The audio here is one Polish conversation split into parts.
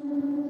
Pan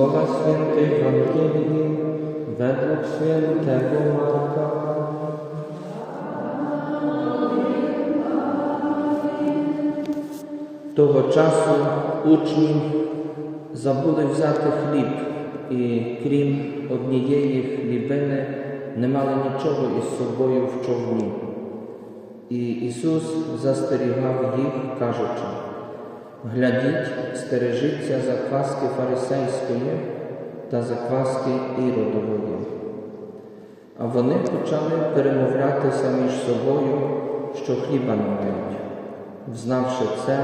Słowa Świętej Ewangelii według Świętego Marka. Того часу учні забули взяти хліб, і крім однієї хлібини не мали нічого із собою в човні. І Ісус застерігав їх, кажучи, глядіть, стережіться закваски фарисейської та закваски Іродової. А вони почали перемовлятися між собою, що хліба не мають. Взнавши це,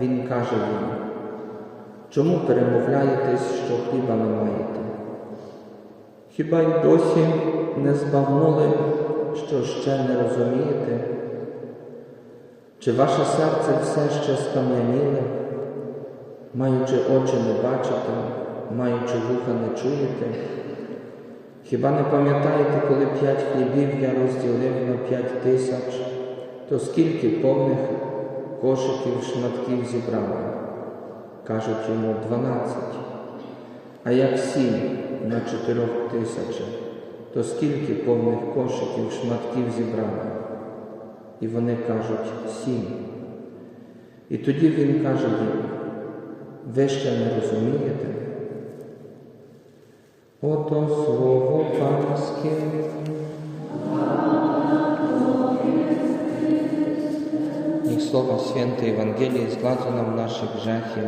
він каже їм, чому перемовляєтесь, що хліба не маєте? Хіба й досі не збагнули, що ще не розумієте? Чи ваше серце все ще скам'яніле, маючи очі не бачите, маючи вуха не чуєте? Хіба не пам'ятаєте, коли п'ять хлібів я розділив на п'ять тисяч, то скільки повних кошиків шматків зібрали? Кажуть йому дванадцять. А як сім на чотирьох тисячах, то скільки повних кошиків шматків зібрали? І вони кажуть сім. І тоді він каже їм, ви ще не розумієте? Ото слово панське. И слово Святой Євангелії изглазу нам наших жахів.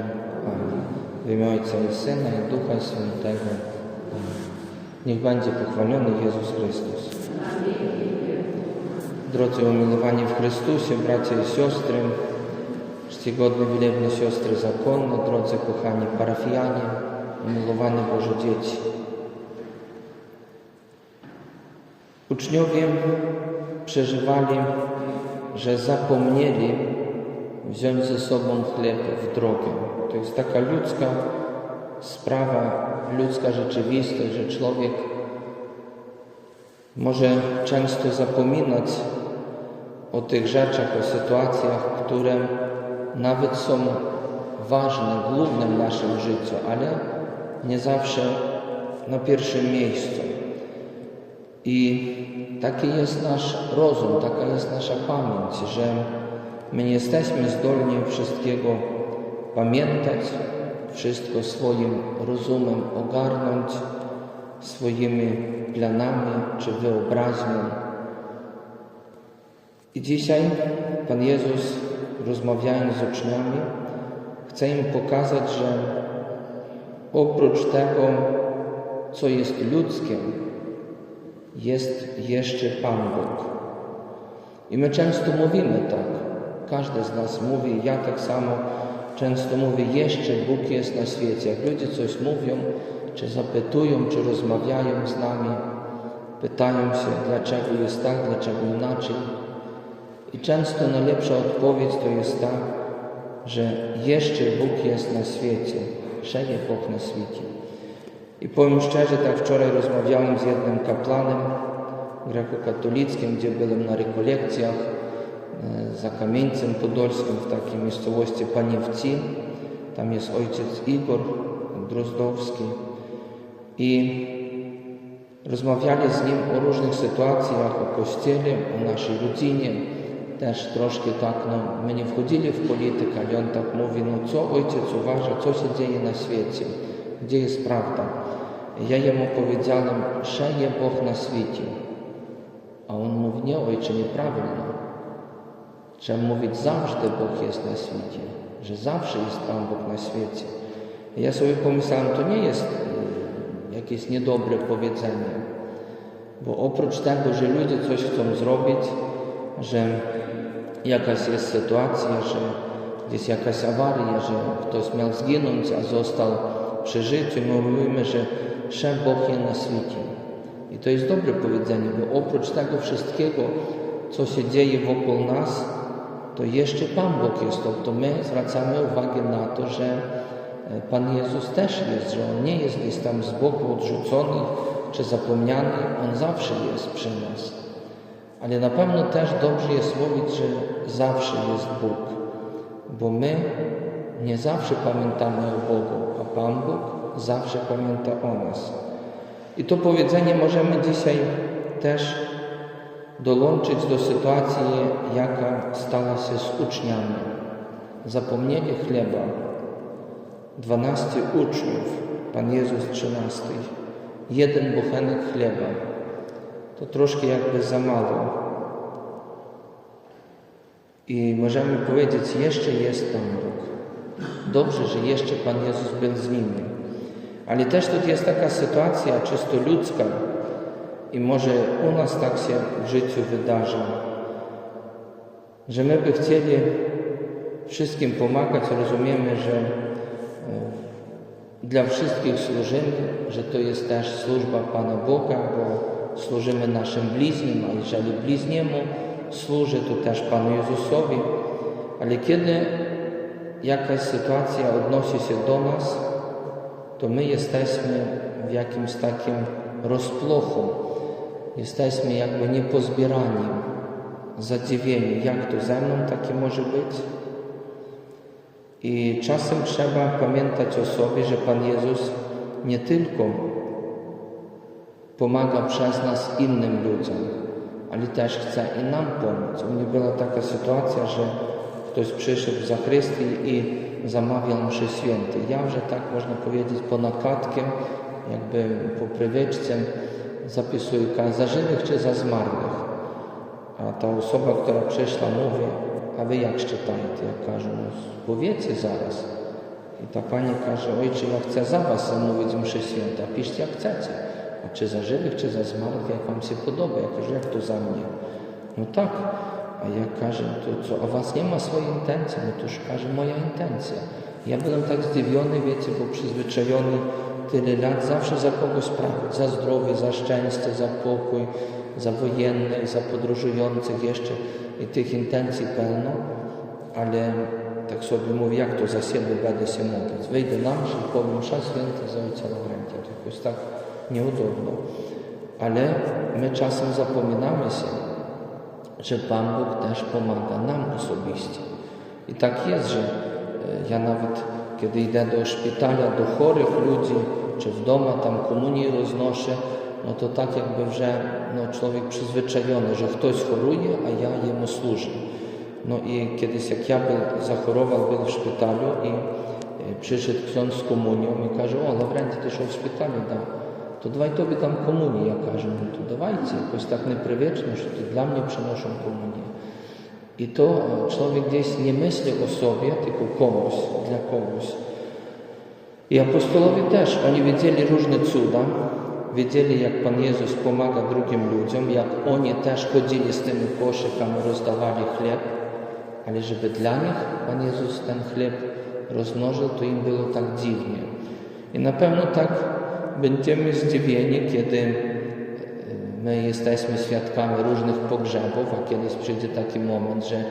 В имя Отца і Сына и Духа Святого. Аминь. Них будет похвален Христос. Drodzy umilowani w Chrystusie, bracia i siostry, czcigodne, wielebne siostry zakonne, drodzy kochani parafianie, umilowane Boże dzieci. Uczniowie przeżywali, że zapomnieli wziąć ze sobą chleb w drogę. To jest taka ludzka sprawa, ludzka rzeczywistość, że człowiek może często zapominać o tych rzeczach, o sytuacjach, które nawet są ważne, główne w naszym życiu, ale nie zawsze na pierwszym miejscu. I taki jest nasz rozum, taka jest nasza pamięć, że my nie jesteśmy zdolni wszystkiego pamiętać, wszystko swoim rozumem ogarnąć, swoimi planami czy wyobraźnią. I dzisiaj Pan Jezus, rozmawiając z uczniami, chce im pokazać, że oprócz tego, co jest ludzkie, jest jeszcze Pan Bóg. I my często mówimy tak. Każdy z nas mówi, ja tak samo często mówię, jeszcze Bóg jest na świecie. Jak ludzie coś mówią, czy zapytują, czy rozmawiają z nami, pytają się, dlaczego jest tak, dlaczego inaczej. I często najlepsza odpowiedź to jest ta, że jeszcze Bóg jest na świecie, że je Bóg na świecie. I powiem szczerze, tak wczoraj rozmawiałem z jednym kaplanem grekokatolickim, gdzie byłem na rekolekcjach e, za Kamieńcem Podolskim w takiej miejscowości Paniewci. Tam jest ojciec Igor Drozdowski. I rozmawiali z nim o różnych sytuacjach, o kościele, o naszej rodzinie. Теж трошки так нам, ми не входили в політику, він так мовив, ну це отець уважа, це все діє на світі, де є правда. Я йому повідяла, ще є Бог на світі. А він мов, ні, ойче, неправильно. Чи мовить, завжди Бог є на світі, що завжди є там Бог на світі. І я собі помисляла, то не є е, якесь недобре повідзення. Бо опроч того, що люди щось в цьому що jakaś jest sytuacja, że gdzieś jakaś awaria, że ktoś miał zginąć, a został przy życiu, my mówimy, że szef Bóg jest na świecie. I to jest dobre powiedzenie, bo oprócz tego wszystkiego, co się dzieje wokół nas, to jeszcze Pan Bóg jest. To my zwracamy uwagę na to, że e, Pan Jezus też jest, że On nie jest gdzieś tam z boku odrzucony czy zapomniany, On zawsze jest przy nas. Ale na pewno też dobrze jest mówić, że zawsze jest Bóg, bo my nie zawsze pamiętamy o Bogu, a Pan Bóg zawsze pamięta o nas. I to powiedzenie możemy dzisiaj też dołączyć do sytuacji, jaka stała się z uczniami. Zapomnieli chleba. Dwanaście uczniów, Pan Jezus trzynasty, jeden bochenek chleba. To troszkę jakby za mało. I możemy powiedzieć, jeszcze jest Pan Bóg. Dobrze, że jeszcze Pan Jezus był z nimi. Ale też tu jest taka sytuacja czysto ludzka i może u nas tak się w życiu wydarza, że my by chcieli wszystkim pomagać, rozumiemy, że e, dla wszystkich służymy, że to jest też służba Pana Boga, bo służymy naszym bliźnim, a jeżeli bliźniemu służy, to też Panu Jezusowi. Ale kiedy jakaś sytuacja odnosi się do nas, to my jesteśmy w jakimś takim rozplochu. Jesteśmy jakby niepozbierani, zadziwieni, jak to ze mną takie może być. I czasem trzeba pamiętać o sobie, że Pan Jezus nie tylko pomaga przez nas innym ludziom, ale też chce i nam pomóc. U mnie była taka sytuacja, że ktoś przyszedł za Chrysty i zamawiał mszy świętej. Ja, że tak można powiedzieć, po nakładkiem, jakby po prywyczce zapisuję za żywych czy za zmarłych. A ta osoba, która przyszła, mówi, a wy jak czytajcie? Ja każę, no powiecie zaraz. I ta pani każe, ojcze, ja chcę za was zamówić mszę święta, piszcie jak chcecie. Czy za żywych, czy za zmarłych, jak wam się podoba? Ja każę, jak to za mnie? No tak. A ja każę, to co, a was nie ma swojej intencji? No to już każe moja intencja. Ja byłem tak zdziwiony, wiecie, bo przyzwyczajony tyle lat zawsze za kogoś sprawić, za zdrowie, za szczęście, za pokój, za wojennych, za podróżujących jeszcze i tych intencji pełno, ale tak sobie mówię, jak to za siebie będę się modlić. Wyjdę na mszę i powiem msza święta za ojca Laurentия. To jakoś tak nieudobno. Ale my czasem zapominamy się, że Pan Bóg też pomaga nam osobiście. I tak jest, że e, ja nawet kiedy idę do szpitala, do chorych ludzi, czy w domu tam komunię roznoszę, no to tak jakby, że no, człowiek przyzwyczajony, że ktoś choruje, a ja jemu służę. No i kiedyś jak ja był, zachorował, był w szpitalu i e, przyszedł ksiądz z komunią i każe, o Lawrenty, ty w szpitalu, da. To dawaj tobie tam komunię, ja każę, no to dawajcie, jakoś tak nieprywyczne, że ty dla mnie przynoszą komunię. I to e, człowiek gdzieś nie myśli o sobie, tylko komuś, dla kogoś. I apostolowie też, oni wiedzieli różne cuda, wiedzieli jak Pan Jezus pomaga drugim ludziom, jak oni też chodzili z tymi koszykami, rozdawali chleb, ale żeby dla nich Pan Jezus ten chleb rozmnożył, to im było tak dziwnie. I na pewno tak będziemy zdziwieni, kiedy e, my jesteśmy świadkami różnych pogrzebów, a kiedyś przyjdzie taki moment, że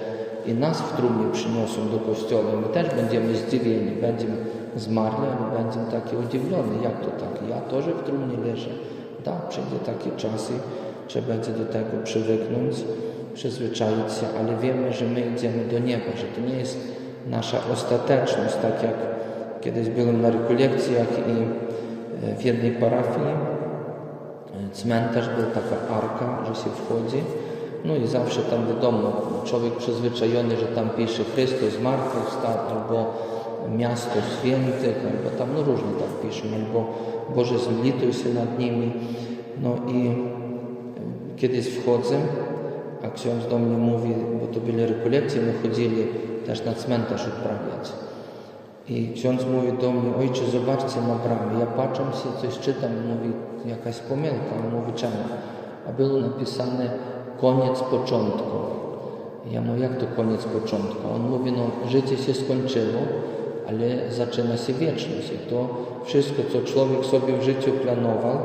i nas w trumnie przyniosą do kościoła, my też będziemy zdziwieni, będziemy zmarli, ale będziemy takie udziwione, jak to tak, ja też w trumnie leżę. Tak, przyjdzie takie czasy, trzeba będzie do tego przywyknąć, przyzwyczaić się, ale wiemy, że my idziemy do nieba, że to nie jest nasza ostateczność, tak jak kiedyś byłem na rekolekcjach i w jednej parafii e, cmentarz był taka arka, że się wchodzi. No i zawsze tam wiadomo, człowiek przyzwyczajony, że tam pisze Chrystus zmartwychwstał, albo miasto świętych, albo tam no różnie tak piszą, albo Boże zlituj się nad nimi. No i e, kiedyś wchodzę a ksiądz do mnie mówi, bo to były rekolekcje, my chodzili też na cmentarz odprawiać. I ksiądz mówi do mnie, ojcze, zobaczcie na bramie. Ja patrzę się, coś czytam, mówi, jakaś pomyłka. On mówi, czemu? A było napisane koniec początku. Ja mówię, jak to koniec początku? On mówi, no życie się skończyło, ale zaczyna się wieczność. I to wszystko, co człowiek sobie w życiu planował,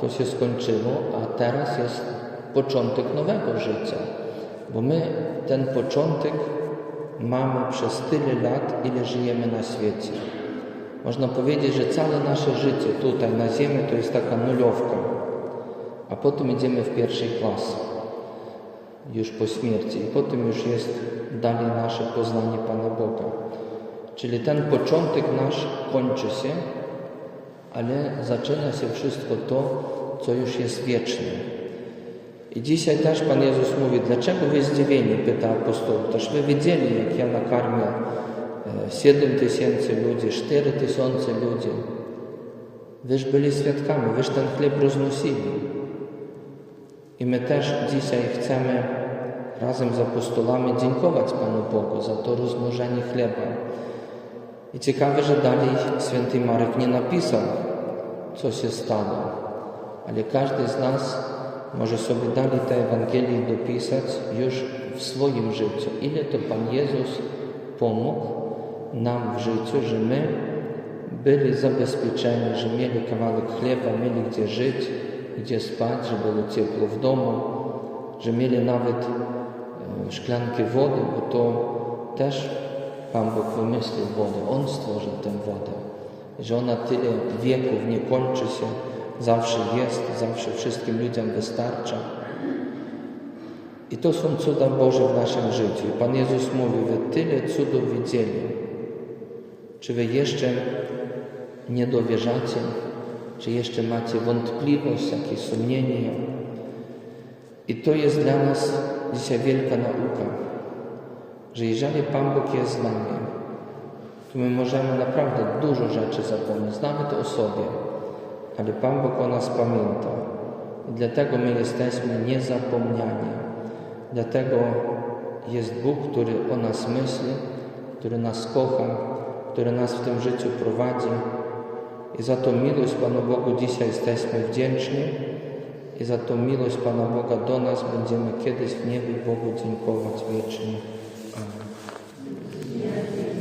to się skończyło, a teraz jest początek nowego życia. Bo my ten początek mamy przez tyle lat, ile żyjemy na świecie. Można powiedzieć, że całe nasze życie tutaj na Ziemi to jest taka nulowka, a potem idziemy w pierwszej klasy, już po śmierci, i potem już jest dalej nasze poznanie Pana Boga. Czyli ten początek nasz kończy się, ale zaczyna się wszystko to, co już jest wieczne. I dzisiaj też Pan Jezus mówi, dlaczego wy zdziwieni, pyta apostołów. Toż wy wiedzieli, jak ja nakarmię e, 7 tysięcy ludzi, 4 tysiące ludzi. Wyż byli świadkami, wyż ten chleb roznosili. I my też dzisiaj chcemy razem z apostolami dziękować Panu Bogu za to rozmnożenie chleba. I ciekawe, że dalej święty Marek nie napisał, co się stało, ale każdy z nas może sobie dalej tę Ewangelię dopisać już w swoim życiu. Ile to Pan Jezus pomógł nam w życiu, że my byli zabezpieczeni, że mieli kawałek chleba, mieli gdzie żyć, gdzie spać, że było ciepło w domu, że mieli nawet e, szklankę wody, bo to też Pan Bóg wymyślił wodę. On stworzył tę wodę. Że ona tyle wieków nie kończy się, zawsze jest, zawsze wszystkim ludziom wystarcza. I to są cuda Boże w naszym życiu. Pan Jezus mówi, wy tyle cudów widzieli. Czy wy jeszcze nie dowierzacie? Czy jeszcze macie wątpliwość, jakieś sumienie? I to jest dla nas dzisiaj wielka nauka, że jeżeli Pan Bóg jest z nami, to my możemy naprawdę dużo rzeczy zapomnieć, nawet o sobie, ale Pan Bóg o nas pamięta. I dlatego my jesteśmy niezapomniani. Dlatego jest Bóg, który o nas myśli, który nas kocha, który nas w tym życiu prowadzi. I za tą miłość Panu Bogu dzisiaj jesteśmy wdzięczni i za tą miłość Pana Boga do nas będziemy kiedyś w niebie Bogu dziękować wiecznie. Amen.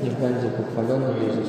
Niech będzie pochwalony Jezus